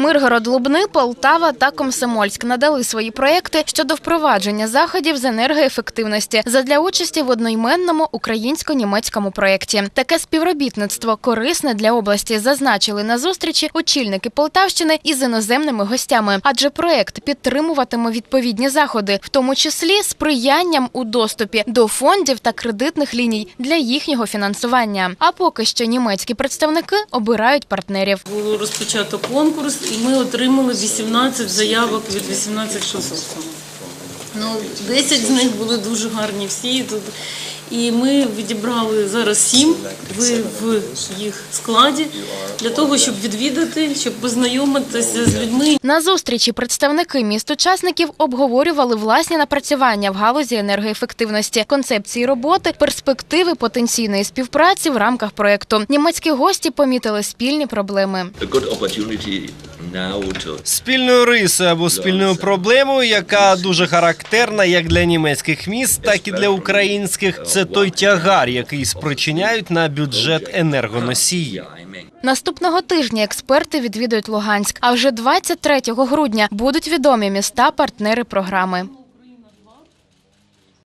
Миргород, Лубни, Полтава та Комсомольськ надали свої проекти щодо впровадження заходів з енергоефективності задля участі в одноіменному українсько-німецькому проєкті. Таке співробітництво корисне для області, зазначили на зустрічі очільники Полтавщини із іноземними гостями, адже проєкт підтримуватиме відповідні заходи, в тому числі сприянням у доступі до фондів та кредитних ліній для їхнього фінансування. А поки що німецькі представники обирають партнерів. Було розпочато конкурс, і ми отримали 18 заявок від 18 шосок. Ну, 10 з них були дуже гарні всі тут. І ми відібрали зараз сім ви в їх складі для того, щоб відвідати, щоб познайомитися з людьми. На зустрічі представники міст-учасників обговорювали власні напрацювання в галузі енергоефективності, концепції роботи, перспективи потенційної співпраці в рамках проекту. Німецькі гості помітили спільні проблеми. Спільною рисою або спільною проблемою, яка дуже характерна як для німецьких міст, так і для українських. Це той тягар, який спричиняють на бюджет енергоносії. Наступного тижня експерти відвідують Луганськ. А вже 23 грудня будуть відомі міста-партнери програми.